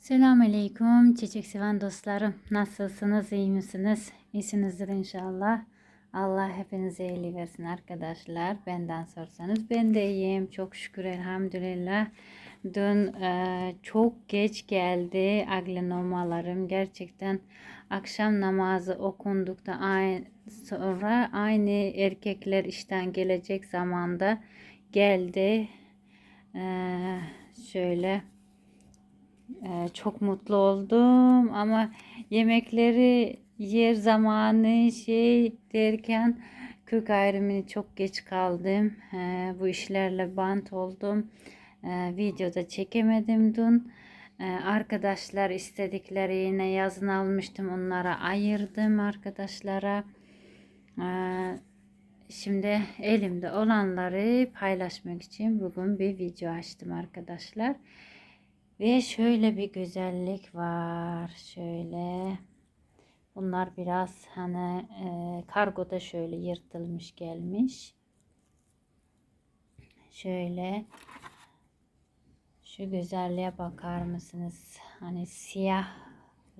Selamünaleyküm çiçek seven dostlarım. Nasılsınız? iyi misiniz? İyisinizdir inşallah. Allah hepinize iyiliği versin arkadaşlar. Benden sorsanız ben de iyiyim. Çok şükür elhamdülillah. Dün e, çok geç geldi aglenomalarım. Gerçekten akşam namazı okundukta aynı, sonra aynı erkekler işten gelecek zamanda geldi. E, şöyle ee, çok mutlu oldum ama yemekleri yer zamanı şey derken kök ayrımını çok geç kaldım. Ee, bu işlerle bant oldum. Ee, videoda çekemedim dün. Ee, arkadaşlar istedikleri yine yazın almıştım. Onlara ayırdım arkadaşlara. Ee, şimdi elimde olanları paylaşmak için bugün bir video açtım arkadaşlar. Ve şöyle bir güzellik var. Şöyle. Bunlar biraz hani e, kargoda şöyle yırtılmış gelmiş. Şöyle. Şu güzelliğe bakar mısınız? Hani siyah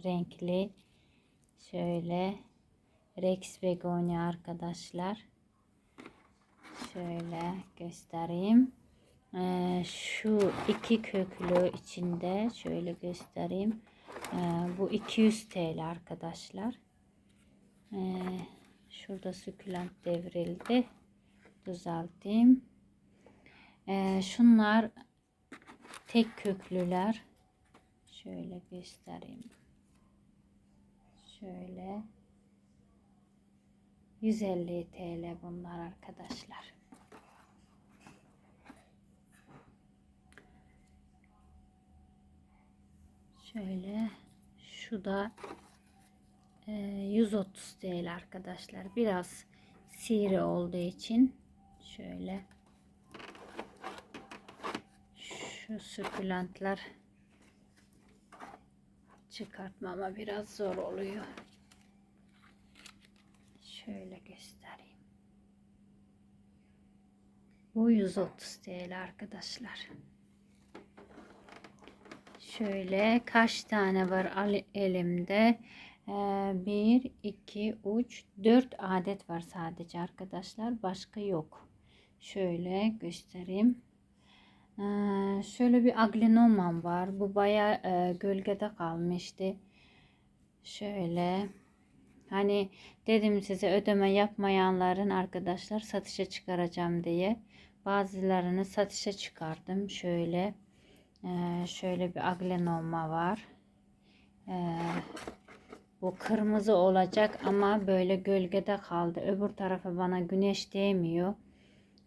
renkli. Şöyle. Rex begonia arkadaşlar. Şöyle göstereyim. Ee, şu iki köklü içinde şöyle göstereyim. Ee, bu 200 TL arkadaşlar. Ee, şurada sükülent devrildi. Düzelteyim. Ee, şunlar tek köklüler. Şöyle göstereyim. Şöyle 150 TL bunlar arkadaşlar. Şöyle şu da e, 130 TL arkadaşlar. Biraz sivri olduğu için şöyle şu sükülentler çıkartmama biraz zor oluyor. Şöyle göstereyim. Bu 130 TL arkadaşlar. Şöyle kaç tane var elimde? Ee, 1, 2, 3, 4 adet var sadece arkadaşlar. Başka yok. Şöyle göstereyim. Ee, şöyle bir aglenomam var. Bu baya e, gölgede kalmıştı. Şöyle. Hani dedim size ödeme yapmayanların arkadaşlar satışa çıkaracağım diye. Bazılarını satışa çıkardım. Şöyle. Ee, şöyle bir aglenoma var. Ee, bu kırmızı olacak ama böyle gölgede kaldı. Öbür tarafa bana güneş değmiyor.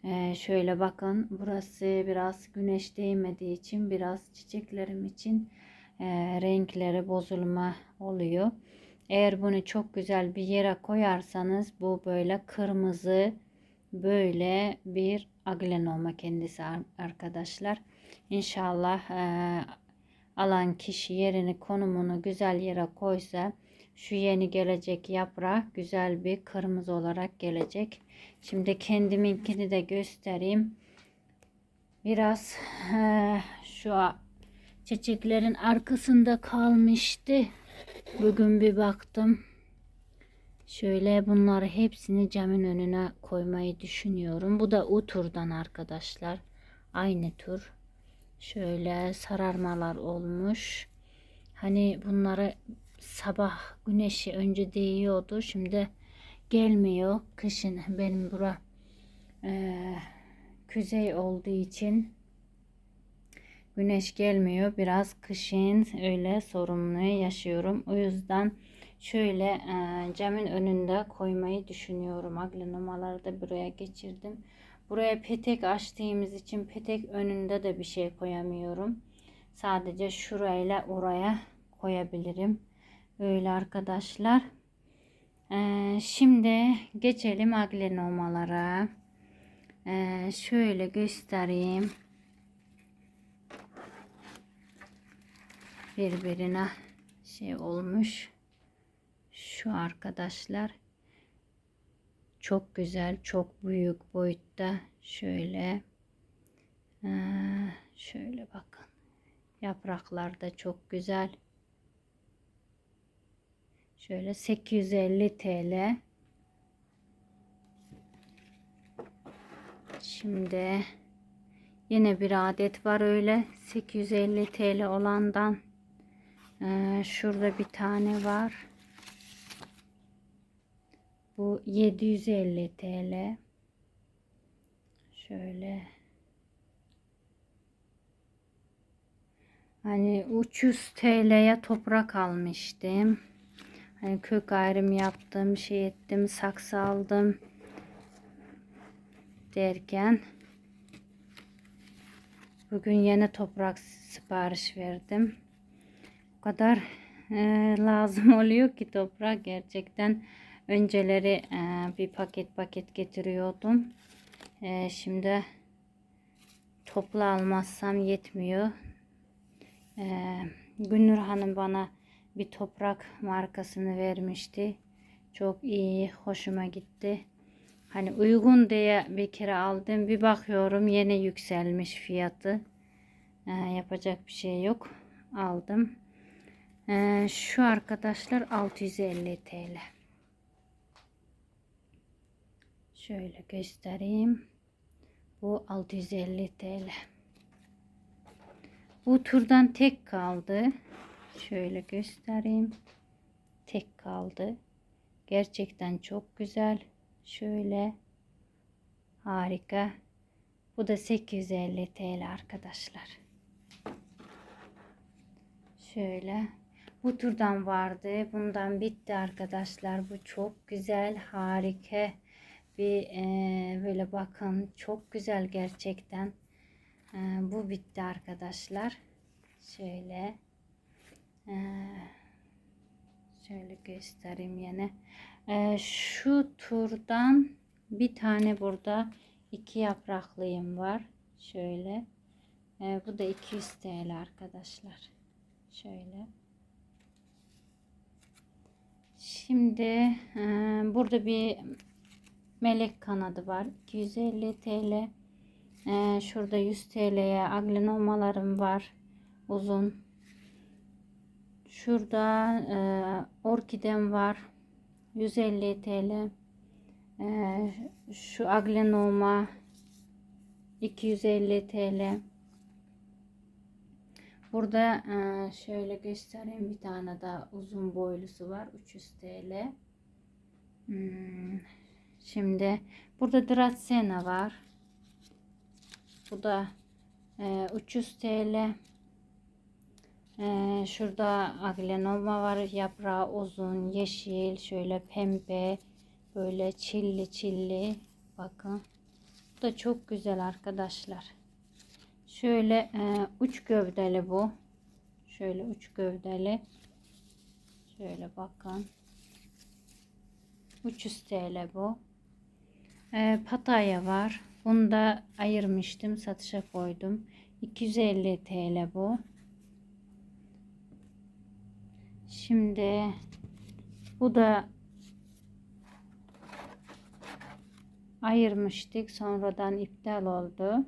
Ee, şöyle bakın burası biraz güneş değmediği için biraz çiçeklerim için e, renkleri bozulma oluyor. Eğer bunu çok güzel bir yere koyarsanız bu böyle kırmızı böyle bir aglenoma kendisi arkadaşlar. İnşallah e, alan kişi yerini konumunu güzel yere koysa şu yeni gelecek yaprak güzel bir kırmızı olarak gelecek. Şimdi kendiminkini de göstereyim. Biraz e, şu çiçeklerin arkasında kalmıştı. Bugün bir baktım. Şöyle bunları hepsini camın önüne koymayı düşünüyorum. Bu da o turdan arkadaşlar. Aynı tur. Şöyle sararmalar olmuş. Hani bunları sabah güneşi önce değiyordu. Şimdi gelmiyor. Kışın benim bura e, kuzey olduğu için güneş gelmiyor. Biraz kışın öyle sorumlu yaşıyorum. O yüzden şöyle e, camın önünde koymayı düşünüyorum. Aglenomaları da buraya geçirdim. Buraya petek açtığımız için petek önünde de bir şey koyamıyorum. Sadece şurayla oraya koyabilirim. Öyle arkadaşlar. Ee, şimdi geçelim aglenomalara. Ee, şöyle göstereyim. Birbirine şey olmuş. Şu arkadaşlar çok güzel, çok büyük boyutta. Şöyle. Şöyle bakın. Yapraklar da çok güzel. Şöyle 850 TL. Şimdi yine bir adet var öyle 850 TL olandan. Ee, şurada bir tane var. Bu 750 TL. Şöyle Hani 300 TL'ye toprak almıştım. Hani kök ayrım yaptım, şey ettim, saksı aldım derken bugün yeni toprak sipariş verdim. O kadar e, lazım oluyor ki toprak gerçekten önceleri e, bir paket paket getiriyordum. E, şimdi toplu almazsam yetmiyor. E, Günnur Hanım bana bir toprak markasını vermişti. Çok iyi, hoşuma gitti. Hani uygun diye bir kere aldım. Bir bakıyorum yine yükselmiş fiyatı. Yapacak bir şey yok. Aldım. Şu arkadaşlar 650 TL. Şöyle göstereyim. Bu 650 TL. Bu turdan tek kaldı. Şöyle göstereyim. Tek kaldı. Gerçekten çok güzel. Şöyle harika. Bu da 850 TL arkadaşlar. Şöyle. Bu turdan vardı. Bundan bitti arkadaşlar. Bu çok güzel, harika bir e, böyle bakın çok güzel gerçekten. E, bu bitti arkadaşlar. Şöyle. E, şöyle göstereyim yine. E, şu turdan bir tane burada iki yapraklıyım var. Şöyle. E, bu da 200 TL arkadaşlar. Şöyle. Şimdi e, burada bir melek kanadı var. 250 TL. E, şurada 100 TL'ye aglinomalarım var. Uzun. Şurada e, orkidem var. 150 TL. E, şu aglinoma 250 TL. Burada e, şöyle göstereyim bir tane daha uzun boylusu var 300 TL. Hmm, Şimdi burada Dracaena var. Bu da e, 300 TL. E, şurada aglenoma var. Yaprağı uzun, yeşil, şöyle pembe, böyle çilli çilli. Bakın. Bu da çok güzel arkadaşlar. Şöyle e, uç gövdeli bu. Şöyle uç gövdeli. Şöyle bakın. 300 TL bu. E, pataya var. Bunu da ayırmıştım. Satışa koydum. 250 TL bu. Şimdi bu da ayırmıştık. Sonradan iptal oldu.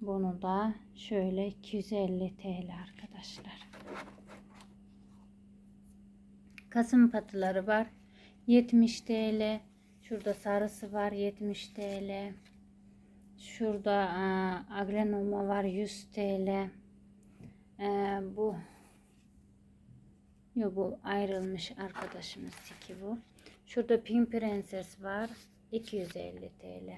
Bunu da şöyle 250 TL arkadaşlar. Kasım patıları var. 70 TL. Şurada sarısı var 70 TL. Şurada e, aglenoma var 100 TL. E, bu Yo bu ayrılmış arkadaşımız ki bu. Şurada Pink Prenses var 250 TL.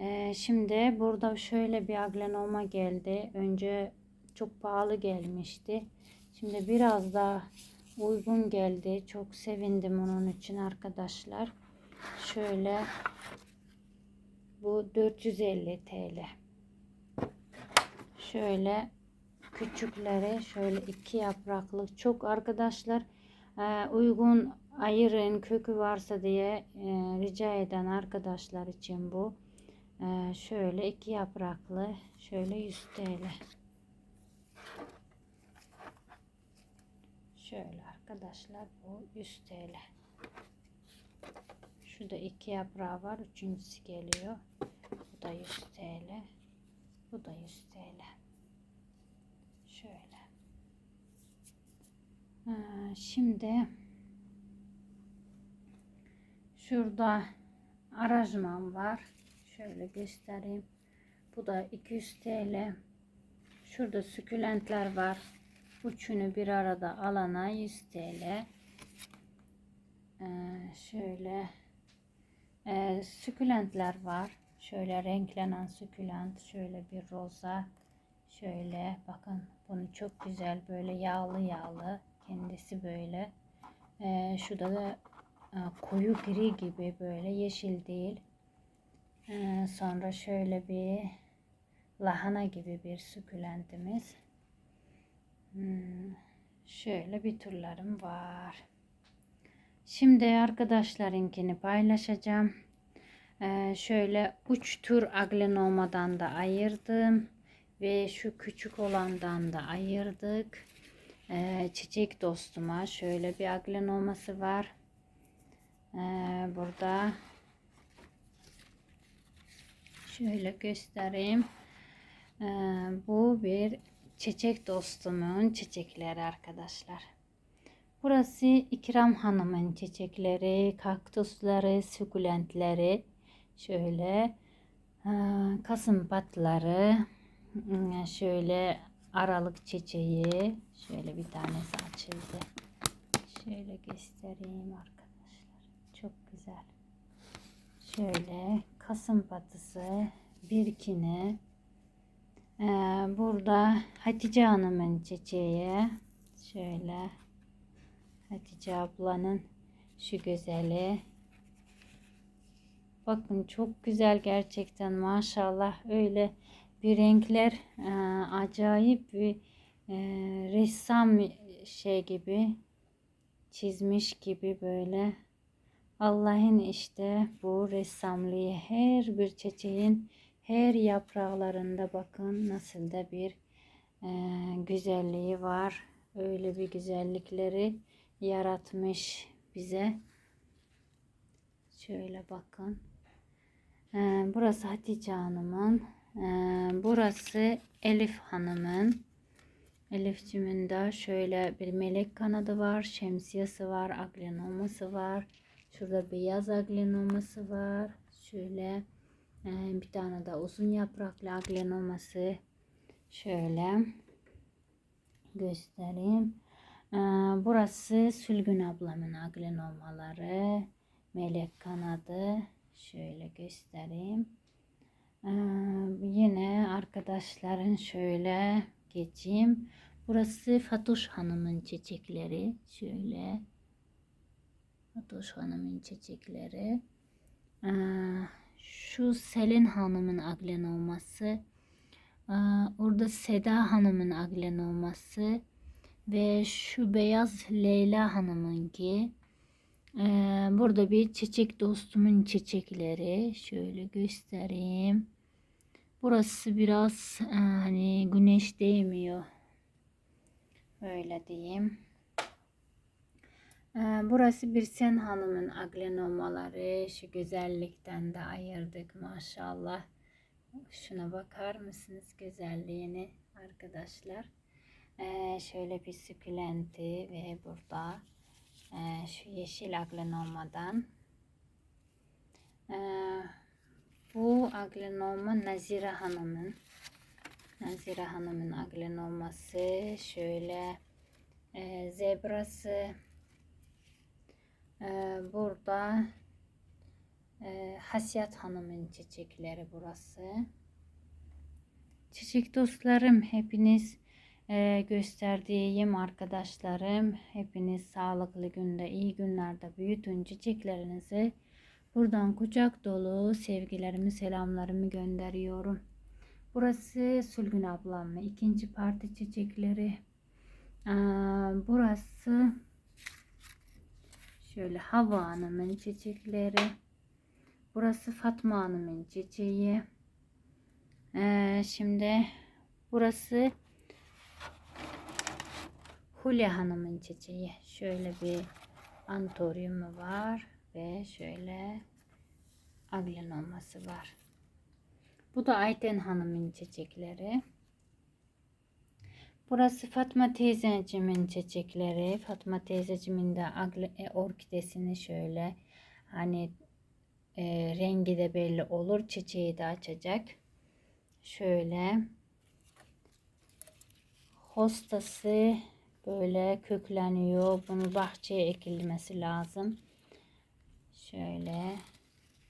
Ee, şimdi burada şöyle bir aglenoma geldi. Önce çok pahalı gelmişti. Şimdi biraz daha uygun geldi. Çok sevindim onun için arkadaşlar. Şöyle bu 450 TL. Şöyle küçükleri şöyle iki yapraklı çok arkadaşlar e, uygun ayırın kökü varsa diye e, rica eden arkadaşlar için bu. E, şöyle iki yapraklı şöyle 100 TL. Şöyle arkadaşlar bu 100 TL. Şurada iki yaprağı var. Üçüncüsü geliyor. Bu da 100 TL. Bu da 100 TL. Şöyle. Ha, şimdi şurada arajman var. Şöyle göstereyim. Bu da 200 TL. Şurada sükülentler var. Üçünü bir arada alana 100 TL. Ee, şöyle e, sükülentler var. Şöyle renklenen sükülent. Şöyle bir roza. Şöyle bakın bunu çok güzel böyle yağlı yağlı. Kendisi böyle. Ee, şurada da e, koyu gri gibi böyle yeşil değil. Ee, sonra şöyle bir lahana gibi bir sükülentimiz. Hmm, şöyle bir türlerim var. Şimdi arkadaşlarınkini paylaşacağım. Ee, şöyle uç tür aglenomadan da ayırdım. Ve şu küçük olandan da ayırdık. Ee, çiçek dostuma şöyle bir aglenoması var. Ee, burada şöyle göstereyim. Ee, bu bir çiçek dostumun çiçekleri arkadaşlar. Burası İkram Hanım'ın çiçekleri, kaktüsleri, sukulentleri. Şöyle e, kasım patları, e, şöyle aralık çiçeği. Şöyle bir tanesi açıldı. Şöyle göstereyim arkadaşlar. Çok güzel. Şöyle kasım patısı, birkini. Ee, burada Hatice Hanım'ın çiçeği. Şöyle Hatice ablanın şu güzeli. Bakın çok güzel gerçekten maşallah öyle bir renkler e, acayip bir e, ressam şey gibi çizmiş gibi böyle Allah'ın işte bu ressamlığı her bir çiçeğin her yapraklarında bakın nasıl da bir e, güzelliği var. Öyle bir güzellikleri yaratmış bize. Şöyle bakın. E, burası Hatice Hanım'ın. E, burası Elif Hanım'ın. Elifcimin de şöyle bir melek kanadı var. Şemsiyesi var. Aglenoması var. Şurada beyaz aglenoması var. Şöyle ee, bir tane de uzun yapraklı aglenoması şöyle göstereyim. Ee, burası Sülgün ablamın aglenomaları. Melek kanadı. Şöyle göstereyim. Ee, yine arkadaşların şöyle geçeyim. Burası Fatuş Hanım'ın çiçekleri. Şöyle. Fatuş Hanım'ın çiçekleri. Ee, şu Selin Hanım'ın aglen olması, orada Seda Hanım'ın aglen olması ve şu beyaz Leyla Hanım'ınki. Burada bir çiçek dostumun çiçekleri. Şöyle göstereyim. Burası biraz hani güneş değmiyor. Böyle diyeyim. Ee, burası bir sen hanımın aglenomaları. Şu güzellikten de ayırdık maşallah. Şuna bakar mısınız güzelliğini arkadaşlar. Ee, şöyle bir sükülenti ve burada e, şu yeşil aglenomadan. Ee, bu aglenoma Nazire Hanım'ın. Nazire Hanım'ın aglenoması. Şöyle e, zebrası ee, burada e, Hasiyat Hanım'ın çiçekleri burası. Çiçek dostlarım hepiniz e, gösterdiğim arkadaşlarım hepiniz sağlıklı günde iyi günlerde büyütün çiçeklerinizi buradan kucak dolu sevgilerimi selamlarımı gönderiyorum. Burası Sülgün ablamla ikinci parti çiçekleri. Ee, burası Şöyle Hava Hanım'ın çiçekleri. Burası Fatma Hanım'ın çiçeği. Ee, şimdi burası Hulya Hanım'ın çiçeği. Şöyle bir antoryumu var ve şöyle aglenoması var. Bu da Ayten Hanım'ın çiçekleri. Burası Fatma teyzecimin çiçekleri. Fatma teyzecimin de e, orkidesini şöyle hani e, rengi de belli olur. Çiçeği de açacak. Şöyle hostası böyle kökleniyor. Bunu bahçeye ekilmesi lazım. Şöyle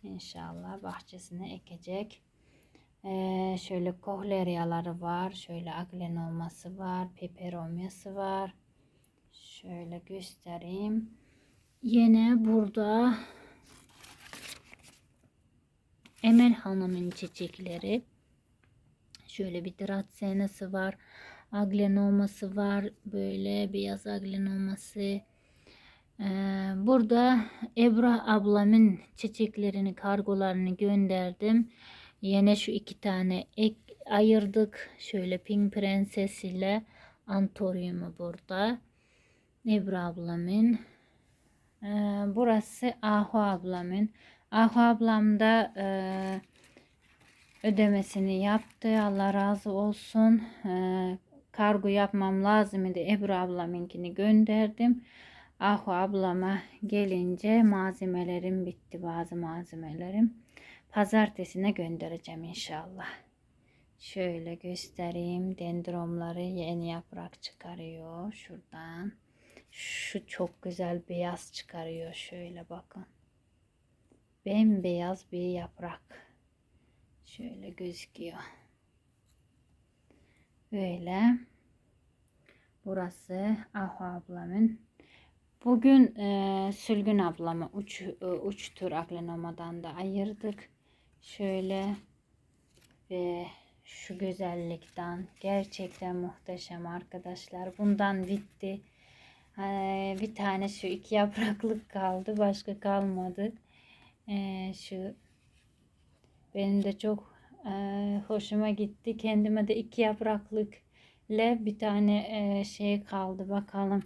inşallah bahçesine ekecek. Ee, şöyle kohleryaları var. Şöyle aglenoması var. Peperomyası var. Şöyle göstereyim. Yine burada Emel Hanım'ın çiçekleri. Şöyle bir dracenası var. Aglenoması var. Böyle beyaz aglenoması. Ee, burada Ebra ablamın çiçeklerini, kargolarını gönderdim. Yine şu iki tane ek ayırdık. Şöyle Pink Prenses ile Antorium'u burada. Ebra ablamın. Ee, burası Ahu ablamın. Ahu ablam da e, ödemesini yaptı. Allah razı olsun. Kargo yapmam lazım idi. Ebru ablamınkini gönderdim. Ahu ablama gelince malzemelerim bitti. Bazı malzemelerim. Pazartesine göndereceğim inşallah. Şöyle göstereyim. Dendromları yeni yaprak çıkarıyor. Şuradan. Şu çok güzel beyaz çıkarıyor. Şöyle bakın. Bembeyaz bir yaprak. Şöyle gözüküyor. Böyle. Burası Ahu ablamın. Bugün e, Sülgün ablama uç, e, uç tür aglenomadan da ayırdık. Şöyle ve şu güzellikten gerçekten muhteşem arkadaşlar. Bundan bitti. Ee, bir tane şu iki yapraklık kaldı. Başka kalmadı. Ee, şu benim de çok e, hoşuma gitti. Kendime de iki yapraklık ile bir tane e, şey kaldı. Bakalım.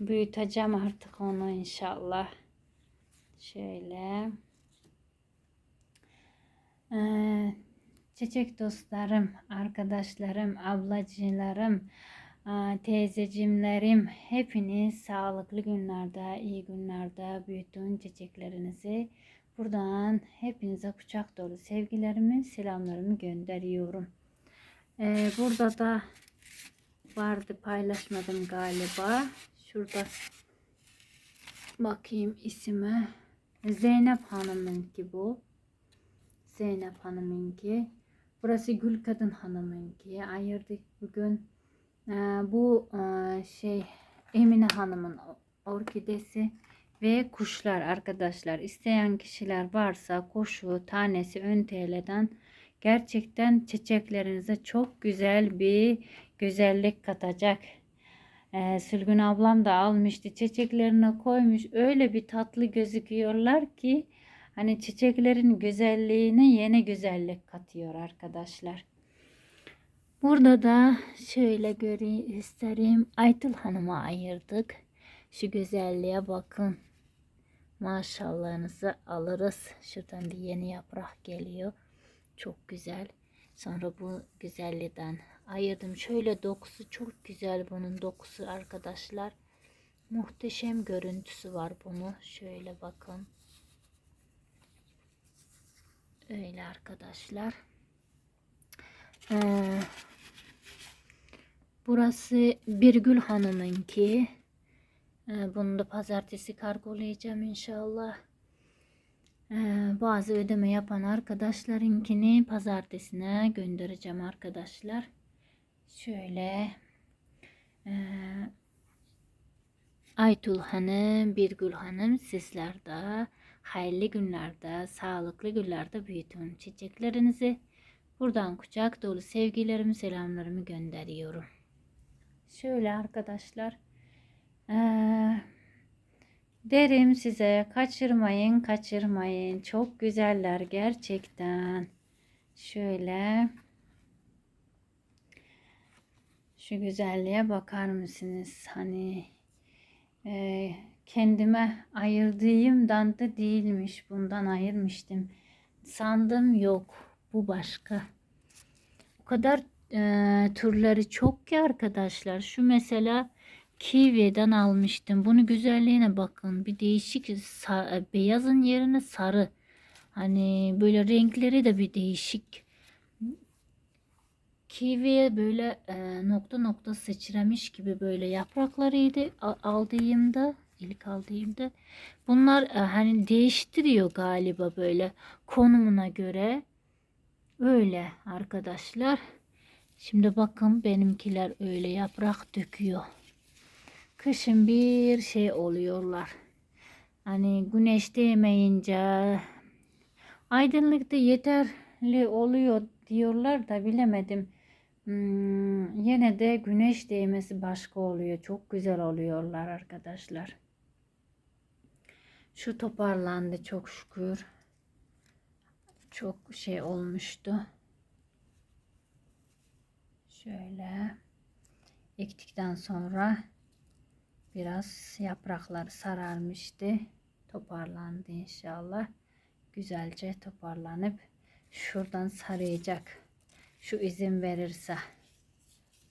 Büyüteceğim artık onu inşallah. Şöyle. Ee, çiçek dostlarım, arkadaşlarım, ablacılarım, teyzecimlerim hepiniz sağlıklı günlerde, iyi günlerde büyütün çiçeklerinizi. Buradan hepinize kucak dolu sevgilerimi, selamlarımı gönderiyorum. Ee, burada da vardı paylaşmadım galiba. Şurada bakayım isime. Zeynep Hanım'ınki bu. Zeynep Hanım'ınki. Burası Gül Kadın Hanım'ınki. Ayırdık bugün. Ee, bu e, şey Emine Hanım'ın orkidesi ve kuşlar arkadaşlar. İsteyen kişiler varsa koşu tanesi 10 TL'den gerçekten çiçeklerinize çok güzel bir güzellik katacak. Ee, Sülgün ablam da almıştı. Çiçeklerine koymuş. Öyle bir tatlı gözüküyorlar ki hani çiçeklerin güzelliğine yeni güzellik katıyor arkadaşlar. Burada da şöyle isterim. Aytıl Hanım'a ayırdık. Şu güzelliğe bakın. Maşallahınızı alırız. Şuradan bir yeni yaprak geliyor. Çok güzel. Sonra bu güzelliğden ayırdım. Şöyle dokusu çok güzel bunun dokusu arkadaşlar. Muhteşem görüntüsü var bunu. Şöyle bakın. Öyle arkadaşlar. Ee, burası Birgül Hanım'ınki. Ee, bunu da pazartesi kargolayacağım inşallah. Ee, bazı ödeme yapan arkadaşlarınkini pazartesine göndereceğim arkadaşlar. Şöyle e, Aytul Hanım, Birgül Hanım sizler de hayırlı günlerde, sağlıklı günlerde büyütün çiçeklerinizi. Buradan kucak dolu sevgilerimi, selamlarımı gönderiyorum. Şöyle arkadaşlar. Ee, derim size kaçırmayın, kaçırmayın. Çok güzeller gerçekten. Şöyle. Şu güzelliğe bakar mısınız? Hani e, kendime ayırdığımdan da değilmiş. Bundan ayırmıştım. Sandım yok. Bu başka. O kadar e, türleri çok ki arkadaşlar. Şu mesela Kiwi'den almıştım. Bunu güzelliğine bakın. Bir değişik e, beyazın yerine sarı. Hani böyle renkleri de bir değişik. Kiwi'ye böyle e, nokta nokta sıçramış gibi böyle yapraklarıydı aldığımda ilk aldığımda. Bunlar e, hani değiştiriyor galiba böyle konumuna göre. Öyle arkadaşlar. Şimdi bakın benimkiler öyle yaprak döküyor. Kışın bir şey oluyorlar. Hani güneş değmeyince aydınlıkta yeterli oluyor diyorlar da bilemedim. Hmm, yine de güneş değmesi başka oluyor. Çok güzel oluyorlar arkadaşlar. Şu toparlandı çok şükür. Çok şey olmuştu. Şöyle ektikten sonra biraz yaprakları sararmıştı. Toparlandı inşallah. Güzelce toparlanıp şuradan sarayacak. Şu izin verirse.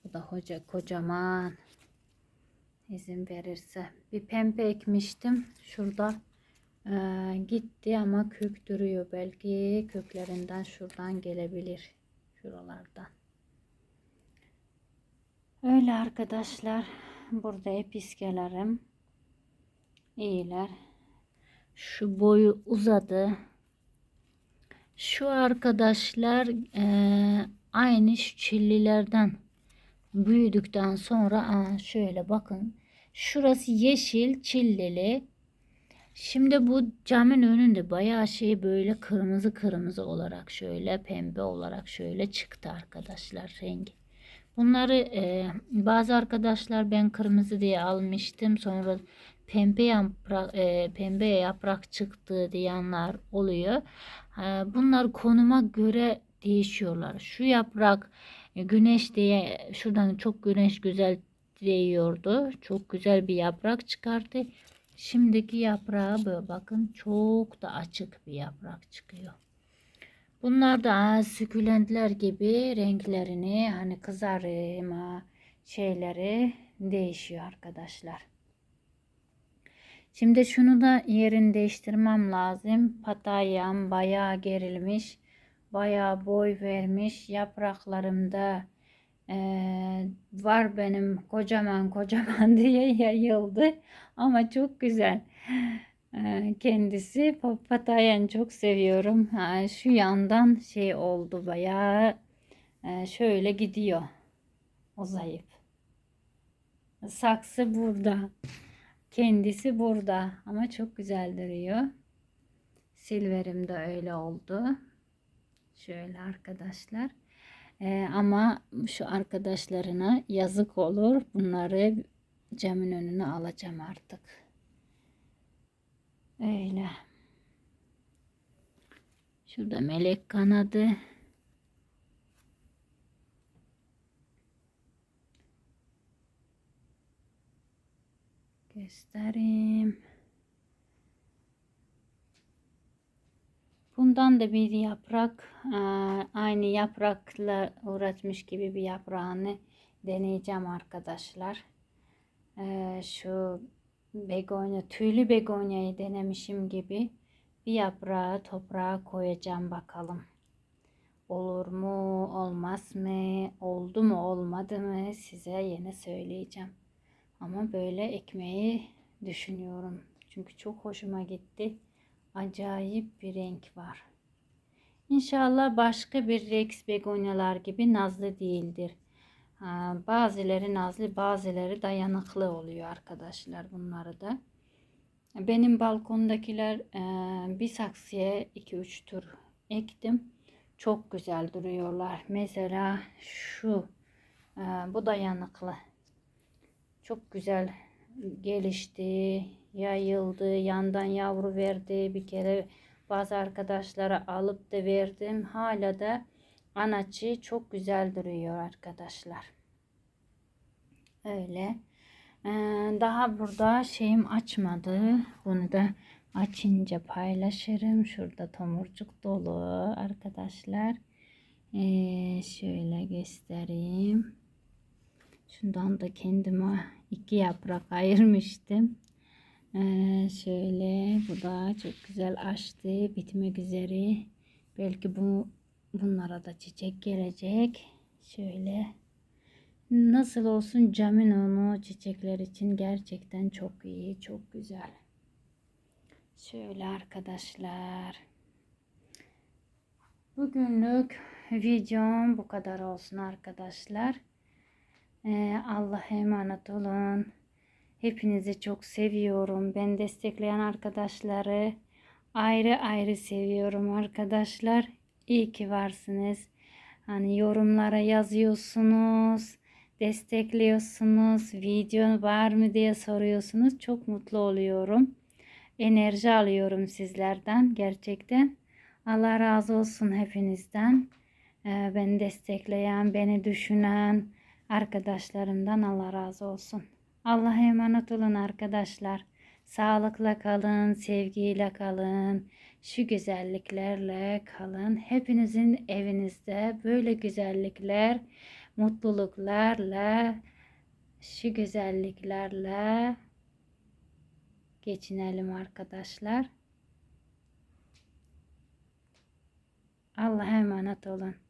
Bu da hoca kocaman izin verirse. Bir pembe ekmiştim. Şurada eee, gitti ama kök duruyor. Belki köklerinden şuradan gelebilir. Şuralardan. Öyle arkadaşlar. Burada hep iskelerim. İyiler. Şu boyu uzadı. Şu arkadaşlar eee, aynı şu çillilerden büyüdükten sonra aa, şöyle bakın. Şurası yeşil çillili. Şimdi bu camın önünde bayağı şey böyle kırmızı kırmızı olarak şöyle pembe olarak şöyle çıktı arkadaşlar rengi. Bunları e, bazı arkadaşlar ben kırmızı diye almıştım. Sonra pembe yaprak, e, pembe yaprak çıktı diyenler oluyor. E, bunlar konuma göre değişiyorlar. Şu yaprak e, güneş diye şuradan çok güneş güzel değiyordu. Çok güzel bir yaprak çıkarttı. Şimdiki yaprağı böyle bakın çok da açık bir yaprak çıkıyor. Bunlar da sükülentler gibi renklerini hani kızarma şeyleri değişiyor arkadaşlar. Şimdi şunu da yerini değiştirmem lazım. Patayam bayağı gerilmiş. Bayağı boy vermiş. Yapraklarımda eee, var benim kocaman kocaman diye yayıldı. Ama çok güzel. Eee, Kendisi papatayayı çok seviyorum. Şu yandan şey oldu bayağı eee, şöyle gidiyor. Uzayıp. Saksı burada. Kendisi burada. Ama çok güzel duruyor. Silverim de öyle oldu. Şöyle arkadaşlar. Eee, ama şu arkadaşlarına yazık olur. Bunları camın önüne alacağım artık. Öyle. Şurada melek kanadı. Göstereyim. Bundan da bir yaprak, eee, aynı yaprakla uğraşmış gibi bir yaprağını deneyeceğim arkadaşlar. Eee, şu begonya, tüylü begonyayı denemişim gibi bir yaprağı toprağa koyacağım bakalım. Olur mu, olmaz mı, oldu mu, olmadı mı size yine söyleyeceğim. Ama böyle ekmeği düşünüyorum. Çünkü çok hoşuma gitti. Acayip bir renk var. İnşallah başka bir Rex begonyalar gibi nazlı değildir. Ha, bazıları nazlı, bazıları dayanıklı oluyor arkadaşlar bunları da. Benim balkondakiler e, bir saksıya 2-3 tur ektim. Çok güzel duruyorlar. Mesela şu e, bu dayanıklı. Çok güzel gelişti, yayıldı, yandan yavru verdi. Bir kere bazı arkadaşlara alıp da verdim. Hala da anaçı çok güzel duruyor arkadaşlar. Öyle. Ee, daha burada şeyim açmadı. Bunu da açınca paylaşırım. Şurada tomurcuk dolu arkadaşlar. Ee, şöyle göstereyim. Şundan da kendime iki yaprak ayırmıştım. Ee, şöyle bu da çok güzel açtı. Bitmek üzere. Belki bu bunlara da çiçek gelecek. Şöyle nasıl olsun camın onu çiçekler için gerçekten çok iyi, çok güzel. Şöyle arkadaşlar. Bugünlük videom bu kadar olsun arkadaşlar. Ee, Allah'a emanet olun. Hepinizi çok seviyorum. Ben destekleyen arkadaşları ayrı ayrı seviyorum arkadaşlar. İyi ki varsınız. Hani yorumlara yazıyorsunuz, destekliyorsunuz, video var mı diye soruyorsunuz. Çok mutlu oluyorum. Enerji alıyorum sizlerden gerçekten. Allah razı olsun hepinizden. Ee, beni destekleyen, beni düşünen arkadaşlarımdan Allah razı olsun. Allah'a emanet olun arkadaşlar. Sağlıkla kalın, sevgiyle kalın, şu güzelliklerle kalın. Hepinizin evinizde böyle güzellikler, mutluluklarla, şu güzelliklerle geçinelim arkadaşlar. Allah'a emanet olun.